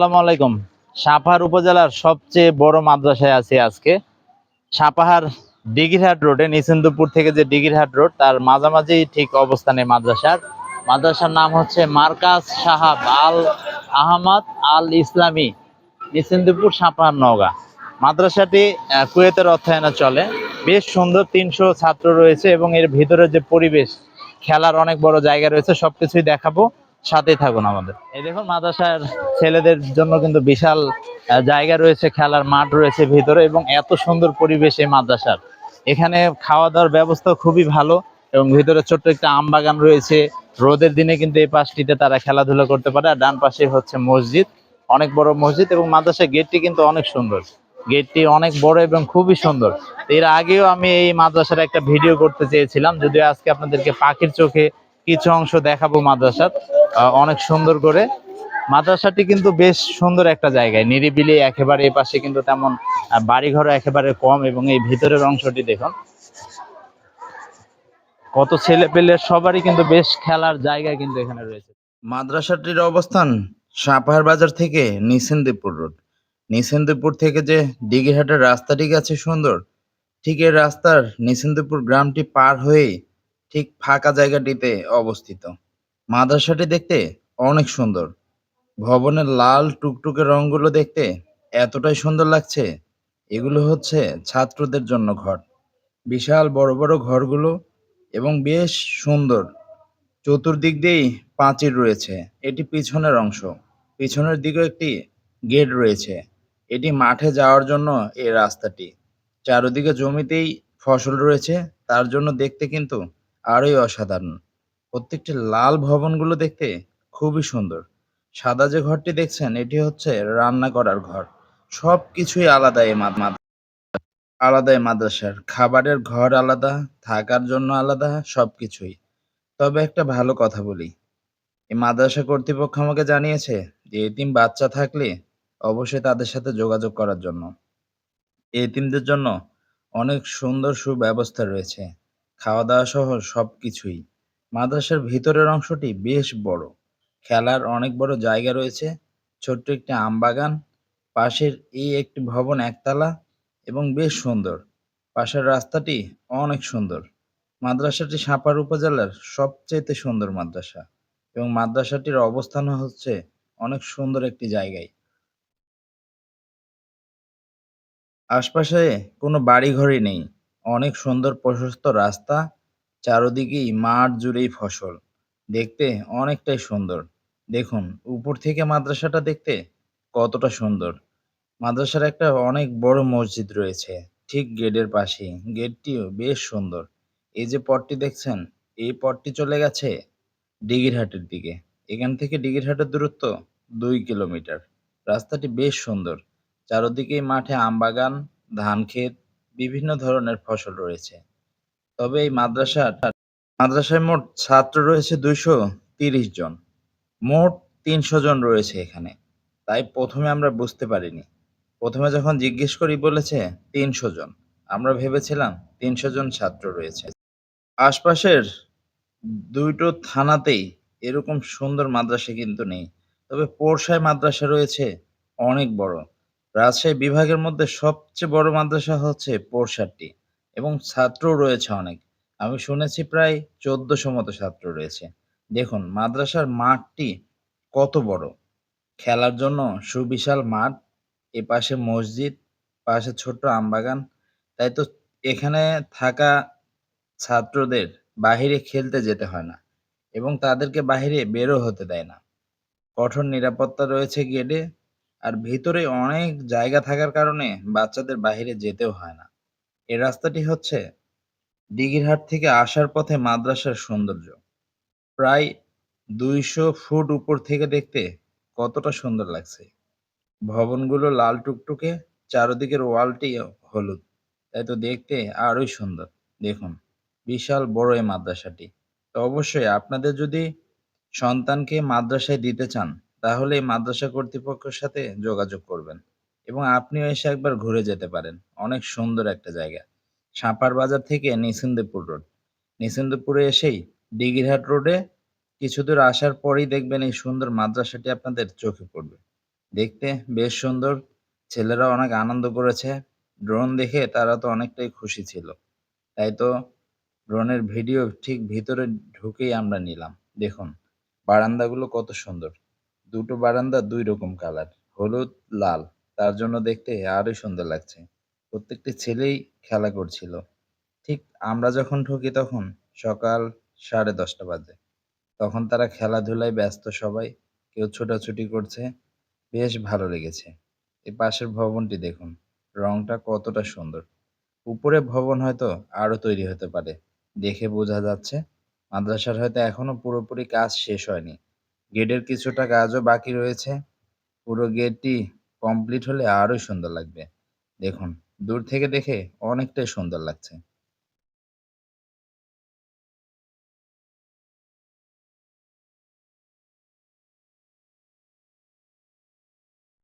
আসসালামু আলাইকুম। সাপাহার উপজেলার সবচেয়ে বড় মাদ্রাসায় আছি আজকে। সাপাহার ডিগিরহাট রোডে, নিসেন্দুপুর থেকে যে ডিগিরহাট রোড, তার মাঝামাঝি ঠিক অবস্থানে মাদ্রাসার। মাদ্রাসার নাম হচ্ছে মার্কাজ সাহাব আল আহমদ আল ইসলামী, নিসেন্দুপুর সাপাহার নওগাঁ। মাদ্রাসাটি কুয়েতের অর্থায়নে চলে। বেশ সুন্দর, তিনশো ছাত্র রয়েছে এবং এর ভিতরে যে পরিবেশ, খেলার অনেক বড় জায়গা রয়েছে, সবকিছুই দেখাবো। সাথেই থাকুন আমাদের। এই দেখুন, মাদ্রাসার ছেলেদের জন্য কিন্তু বিশাল জায়গা রয়েছে, খেলার মাঠ রয়েছে ভিতরে এবং এত সুন্দর পরিবেশ এই মাদ্রাসার। এখানে খাওয়া দাওয়ার ব্যবস্থা খুবই ভালো এবং ভিতরে ছোট্ট একটা আম বাগান রয়েছে। রোদের দিনে কিন্তু এই পাশটিতে তারা খেলাধুলা করতে পারে আর ডান পাশে হচ্ছে মসজিদ, অনেক বড় মসজিদ এবং মাদ্রাসার গেটটি কিন্তু অনেক সুন্দর। গেটটি অনেক বড় এবং খুবই সুন্দর। এর আগেও আমি এই মাদ্রাসার একটা ভিডিও করতে চেয়েছিলাম, যদিও আজকে আপনাদেরকে পাখির চোখে কিছু অংশ দেখাবো মাদ্রাসার। অনেক সুন্দর করে। মাদ্রাসাটি কিন্তু বেশ সুন্দর একটা জায়গায়। নিরিবিলি, একেবারে এই পাশে কিন্তু তেমন বাড়িঘরও একেবারে কম এবং এই ভিতরের অংশটি দেখুন। কত ছেলে পেলে সবারই কিন্তু বেশ খেলার জায়গা কিন্তু এখানে রয়েছে। মাদ্রাসাটির অবস্থান সাপাহার বাজার থেকে নিসেন্দিপুর রোড। নিসেন্দিপুর থেকে যে দিঘিহাটের রাস্তাটি গেছে সুন্দর, ঠিক এই রাস্তার নিসেন্দিপুর গ্রামটি পার হয়ে ঠিক ফাঁকা জায়গাটিতে অবস্থিত। মাদ্রাসাটি দেখতে অনেক সুন্দর। ভবনের লাল টুকটুকে রংগুলো দেখতে এতটাই সুন্দর লাগছে। এগুলো হচ্ছে ছাত্রদের জন্য ঘর। বিশাল বড় বড় ঘরগুলো এবং বেশ সুন্দর। চতুর্দিক দিয়েই পাঁচিল রয়েছে। এটি পিছনের অংশ। পিছনের দিকেও একটি গেট রয়েছে। এটি মাঠে যাওয়ার জন্য এই রাস্তাটি। চারিদিকে জমিতেই ফসল রয়েছে। তার জন্য দেখতে কিন্তু আরোই অসাধারণ। প্রত্যেকটি লাল ভবনগুলো দেখতে খুবই সুন্দর। সাদা যে ঘরটি দেখছেন, এটি হচ্ছে রান্না করার ঘর। সব কিছুই আলাদা এই আলাদা এই মাদ্রাসার। খাবারের ঘর আলাদা, থাকার জন্য আলাদা, সবকিছুই। তবে একটা ভালো কথা বলি। এই মাদ্রাসা কর্তৃপক্ষ আমাকে জানিয়েছে যে এতিম বাচ্চা থাকলে অবশ্যই তাদের সাথে যোগাযোগ করার জন্য। এতিমদের জন্য অনেক সুন্দর সুব্যবস্থা রয়েছে। খাওয়া দাওয়া সহ সবকিছুই। মাদ্রাসার ভিতরের অংশটি বেশ বড়। খেলার অনেক বড় জায়গা রয়েছে। ছোট্ট একটি আম বাগান পাশের এই একটি ভবন একতলা এবং বেশ সুন্দর। পাশের রাস্তাটি অনেক সুন্দর। মাদ্রাসাটি সাপার উপজেলার সবচেয়ে সুন্দর মাদ্রাসা এবং মাদ্রাসাটির অবস্থান হচ্ছে অনেক সুন্দর একটি জায়গায়। আশপাশে কোনো বাড়িঘরই নেই। অনেক সুন্দর প্রশস্ত রাস্তা চারদিকেই মাঠ জুড়েই ফসল। দেখতে অনেকটাই সুন্দর। দেখুন, উপর থেকে মাদ্রাসাটা দেখতে কতটা সুন্দর। মাদ্রাসার একটা অনেক বড় মসজিদ রয়েছে, ঠিক গেটের পাশেই। গেটটিও বেশ সুন্দর। এই যে পথটি দেখছেন, এই পথটি চলে গেছে ডিগিরহাটের দিকে। এখান থেকে ডিগিরহাটের দূরত্ব দুই কিলোমিটার। রাস্তাটি বেশ সুন্দর। চারদিকেই মাঠে আমবাগান ধান ক্ষেত বিভিন্ন ধরনের ফসল রয়েছে। তবে এই মাদ্রাসা মাদ্রাসায় মোট ছাত্র রয়েছে দুইশো তিরিশ জন। মোট তিনশো জন রয়েছে এখানে। তাই প্রথমে আমরা বুঝতে পারিনি। প্রথমে যখন জিজ্ঞেস করি, বলেছে তিনশো জন। আমরা ভেবেছিলাম তিনশো জন ছাত্র রয়েছে। আশপাশের দুইটো থানাতেই এরকম সুন্দর মাদ্রাসা কিন্তু নেই। তবে পোরশায় মাদ্রাসা রয়েছে অনেক বড়। রাজশাহী বিভাগের মধ্যে সবচেয়ে বড় মাদ্রাসা হচ্ছে পোরশাটি এবং ছাত্রও রয়েছে অনেক। আমি শুনেছি প্রায় চোদ্দশো মতো ছাত্র রয়েছে। দেখুন, মাদ্রাসার মাঠটি কত বড়। খেলার জন্য সুবিশাল মাঠ, এ পাশে মসজিদ, পাশে ছোট্ট আমবাগান। তাই তো এখানে থাকা ছাত্রদের বাহিরে খেলতে যেতে হয় না এবং তাদেরকে বাহিরে বেরো হতে দেয় না। কঠোর নিরাপত্তা রয়েছে গেটে, আর ভিতরে অনেক জায়গা থাকার কারণে বাচ্চাদের বাহিরে যেতেও হয় না। এই রাস্তাটি হচ্ছে দিঘিরহাট থেকে আসার পথে মাদ্রাসার সৌন্দর্য। প্রায় দুইশো ফুট উপর থেকে দেখতে কতটা সুন্দর লাগছে। ভবনগুলো লাল টুকটুকে, চারদিকের ওয়ালটি হলুদ। তাই তো দেখতে আরোই সুন্দর। দেখুন, বিশাল বড় এই মাদ্রাসাটি। তো অবশ্যই আপনাদের যদি সন্তানকে মাদ্রাসায় দিতে চান, তাহলে মাদ্রাসা কর্তৃপক্ষের সাথে যোগাযোগ করবেন। এবং আপনিও এসে একবার ঘুরে যেতে পারেন। অনেক সুন্দর একটা জায়গা। সাপার বাজার থেকে নিসিন্দপুর রোড। নিসিন্দপুরে এসেই ডিগিরহাট রোডে কিছু দূর আসার পরেই দেখবেন এই সুন্দর মাদ্রাসাটি আপনাদের চোখে পড়বে। দেখতে বেশ সুন্দর। ছেলেরা অনেক আনন্দ করেছে। ড্রোন দেখে তারা তো অনেকটাই খুশি ছিল। তাই তো ড্রোনের ভিডিও ঠিক ভিতরে ঢুকেই আমরা নিলাম। দেখুন, বারান্দাগুলো কত সুন্দর। দুটো বারান্দা দুই রকম কালার, হলুদ, লাল। তার জন্য দেখতে আরোই সুন্দর লাগছে। প্রত্যেকটি ছেলেই খেলা করছিল। ঠিক আমরা যখন ঢুকি তখন সকাল সাড়ে দশটা বাজে। তখন তারা খেলাধুলায় ব্যস্ত সবাই। কেউ ছোটাছুটি করছে। বেশ ভালো লেগেছে। এই পাশের ভবনটি দেখুন। রংটা কতটা সুন্দর। উপরে ভবন হয়তো আরও তৈরি হতে পারে। দেখে বোঝা যাচ্ছে, মাদ্রাসার হয়তো এখনও পুরোপুরি কাজ শেষ হয়নি। গেটের কিছুটা কাজও বাকি রয়েছে। পুরো গেটটি কমপ্লিট হলে আরোই সুন্দর লাগবে। দেখুন দূর থেকে দেখে অনেকটাই সুন্দর লাগছে।